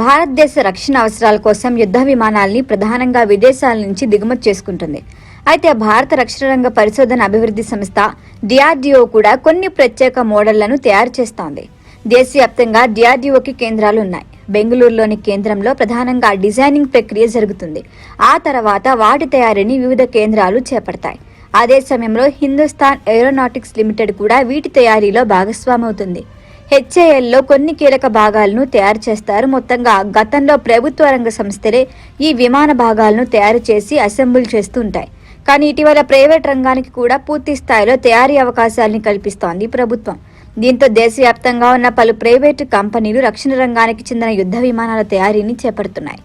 భారతదేశ రక్షణ అవసరాల కోసం యుద్ధ విమానాల్ని ప్రధానంగా విదేశాల నుంచి దిగుమతి చేసుకుంటుంది. అయితే భారత రక్షణ రంగ పరిశోధన అభివృద్ధి సంస్థ డిఆర్డీఓ కూడా కొన్ని ప్రత్యేక మోడళ్ళను తయారు చేస్తోంది. దేశవ్యాప్తంగా డిఆర్డీఓకి కేంద్రాలు ఉన్నాయి. బెంగళూరులోని కేంద్రంలో ప్రధానంగా డిజైనింగ్ ప్రక్రియ జరుగుతుంది. ఆ తర్వాత వాటి తయారీని వివిధ కేంద్రాలు చేపడతాయి. అదే సమయంలో హిందుస్థాన్ ఏరోనాటిక్స్ లిమిటెడ్ కూడా వీటి తయారీలో భాగస్వామవుతుంది. హెచ్ఏఎల్లో కొన్ని కీలక భాగాలను తయారు చేస్తారు. మొత్తంగా గతంలో ప్రభుత్వ రంగ సంస్థలే ఈ విమాన భాగాలను తయారు చేసి అసెంబుల్ చేస్తూ ఉంటాయి కానీ ఇటీవల ప్రైవేట్ రంగానికి కూడా పూర్తి స్థాయిలో తయారీ అవకాశాలని కల్పిస్తోంది ప్రభుత్వం. దీంతో దేశవ్యాప్తంగా ఉన్న పలు ప్రైవేటు కంపెనీలు రక్షణ రంగానికి చెందిన యుద్ధ విమానాల తయారీని చేపడుతున్నాయి.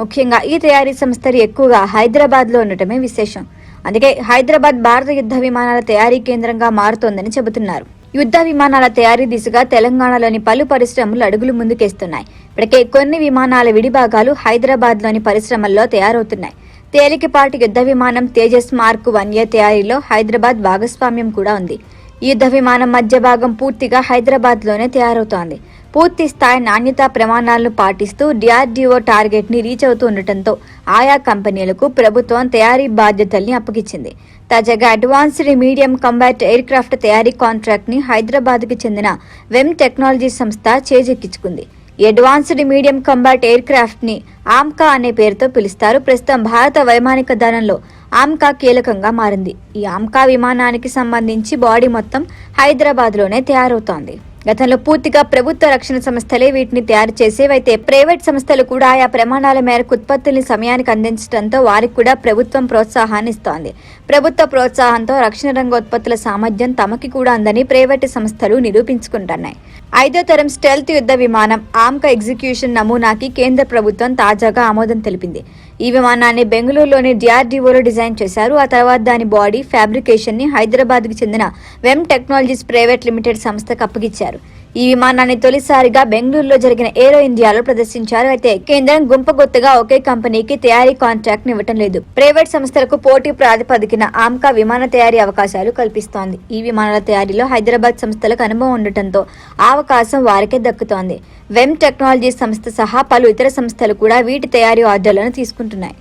ముఖ్యంగా ఈ తయారీ సంస్థలు ఎక్కువగా హైదరాబాద్లో ఉండటమే విశేషం. అందుకే హైదరాబాద్ భారత యుద్ధ విమానాల తయారీ కేంద్రంగా మారుతోందని చెబుతున్నారు. యుద్ధ విమానాల తయారీ దిశగా తెలంగాణలోని పలు పరిశ్రమలు అడుగులు ముందుకేస్తున్నాయి. ఇప్పటికే కొన్ని విమానాల విడిభాగాలు హైదరాబాద్లోని పరిశ్రమల్లో తయారవుతున్నాయి. తేలికపాటి యుద్ధ విమానం తేజస్ మార్క్ వన్ ఏ తయారీలో హైదరాబాద్ భాగస్వామ్యం కూడా ఉంది. యుద్ధ విమానం మధ్య భాగం పూర్తిగా హైదరాబాద్లోనే తయారవుతోంది. పూర్తి స్థాయి నాణ్యతా ప్రమాణాలను పాటిస్తూ డిఆర్డీఓ టార్గెట్ని రీచ్ అవుతూ ఉండటంతో ఆయా కంపెనీలకు ప్రభుత్వం తయారీ బాధ్యతల్ని అప్పగించింది. తాజాగా advanced medium combat aircraft తయారీ కాంట్రాక్ట్ని హైదరాబాద్కి చెందిన వెమ్ టెక్నాలజీ సంస్థ చేజెక్కించుకుంది. అడ్వాన్స్డ్ మీడియం కంబాట్ ఎయిర్ క్రాఫ్ట్ని ఆమ్కా అనే పేరుతో పిలుస్తారు. ప్రస్తుతం భారత వైమానిక దళంలో ఆమ్కా కీలకంగా మారింది. ఈ ఆమ్కా విమానానికి సంబంధించి బాడీ మొత్తం హైదరాబాద్లోనే తయారవుతోంది. గతంలో పూర్తిగా ప్రభుత్వ రక్షణ సంస్థలే వీటిని తయారు చేసేవైతే ప్రైవేట్ సంస్థలు కూడా ఆయా ప్రమాణాల మేరకు ఉత్పత్తుల్ని సమయానికి అందించడంతో వారికి కూడా ప్రభుత్వం ప్రోత్సాహాన్ని ఇస్తోంది. ప్రభుత్వ ప్రోత్సాహంతో రక్షణ రంగ ఉత్పత్తుల సామర్థ్యం తమకి కూడా అందని ప్రైవేటు సంస్థలు నిరూపించుకుంటున్నాయి. ఐదో తరం స్టెల్త్ యుద్ధ విమానం ఆమ్క ఎగ్జిక్యూషన్ నమూనాకి కేంద్ర ప్రభుత్వం తాజాగా ఆమోదం తెలిపింది. ఈ విమానాన్ని బెంగళూరులోని డిఆర్డీఓలో డిజైన్ చేశారు. ఆ తర్వాత దాని బాడీ ఫ్యాబ్రికేషన్ని హైదరాబాద్కి చెందిన వెమ్ టెక్నాలజీస్ ప్రైవేట్ లిమిటెడ్ సంస్థకు అప్పగించారు ఈ విమానాన్ని తొలిసారిగా బెంగళూరులో జరిగిన ఏరో ఇండియాలో ప్రదర్శించారు. అయితే కేంద్రం గుంపగొత్తుగా ఒకే కంపెనీకి తయారీ కాంట్రాక్ట్ ఇవ్వటం లేదు. ప్రైవేట్ సంస్థలకు పోటీ ప్రాతిపదికన ఆమ్కా విమాన తయారీ అవకాశాలు కల్పిస్తోంది. ఈ విమానాల తయారీలో హైదరాబాద్ సంస్థలకు అనుభవం ఉండటంతో ఆ అవకాశం వారికే దక్కుతోంది. వెమ్ టెక్నాలజీ సంస్థ సహా పలు ఇతర సంస్థలు కూడా వీటి తయారీ ఆర్డర్లను తీసుకుంటున్నాయి.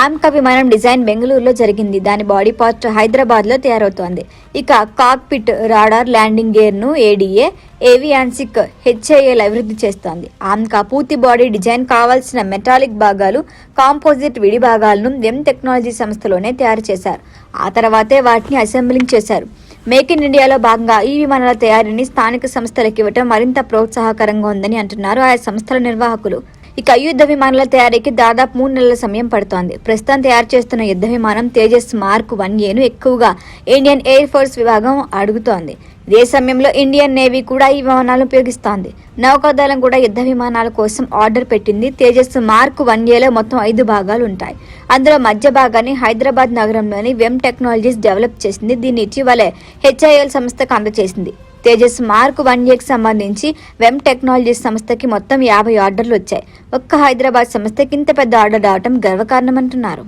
ఆమ్కా విమానం డిజైన్ బెంగళూరులో జరిగింది. దాని బాడీ పార్ట్ హైదరాబాద్లో తయారవుతోంది. ఇక కాక్పిట్ రాడార్ ల్యాండింగ్ గేర్ను ఏడీఏ ఏవియాన్సిక్ హెచ్ఐఎల్ అభివృద్ధి చేస్తోంది. ఆమ్కా పూర్తి బాడీ డిజైన్ కావాల్సిన మెటాలిక్ భాగాలు కాంపోజిట్ విడి భాగాలను వెమ్ టెక్నాలజీ సంస్థలోనే తయారు చేశారు. ఆ తర్వాతే వాటిని అసెంబ్లింగ్ చేశారు. మేక్ ఇన్ ఇండియాలో భాగంగా ఈ విమానాల తయారీని స్థానిక సంస్థలకు ఇవ్వటం మరింత ప్రోత్సాహకరంగా ఉందని అంటున్నారు ఆయా సంస్థల నిర్వాహకులు. ఇక యుద్ధ విమానాల తయారీకి దాదాపు మూడు నెలల సమయం పడుతోంది. ప్రస్తుతం తయారు చేస్తున్న యుద్ధ విమానం తేజస్ మార్క్ వన్ ఏను ఎక్కువగా ఇండియన్ ఎయిర్ ఫోర్స్ విభాగం అడుగుతోంది. ఇదే సమయంలో ఇండియన్ నేవీ కూడా ఈ విమానాలను ఉపయోగిస్తోంది. నౌకాదళం కూడా యుద్ధ విమానాల కోసం ఆర్డర్ పెట్టింది. తేజస్ మార్క్ వన్ ఏలో మొత్తం ఐదు భాగాలు ఉంటాయి. అందులో మధ్య భాగాన్ని హైదరాబాద్ నగరంలోని వెమ్ టెక్నాలజీస్ డెవలప్ చేసింది. దీన్ని ఇటీవలే హెచ్ఐఎల్ సంస్థకు అందజేసింది. తేజస్ మార్క్ వన్ ఏకి సంబంధించి వెమ్ టెక్నాలజీస్ సంస్థకి మొత్తం యాభై ఆర్డర్లు వచ్చాయి. ఒక్క హైదరాబాద్ సంస్థకి ఇంత పెద్ద ఆర్డర్ రావడం గర్వకారణమంటున్నారు.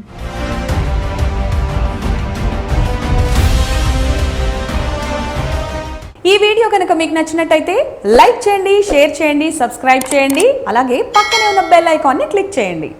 ఈ వీడియో కనుక మీకు నచ్చినట్టయితే లైక్ చేయండి షేర్ చేయండి సబ్స్క్రైబ్ చేయండి అలాగే పక్కనే ఉన్న బెల్ ఐకాన్ని క్లిక్ చేయండి.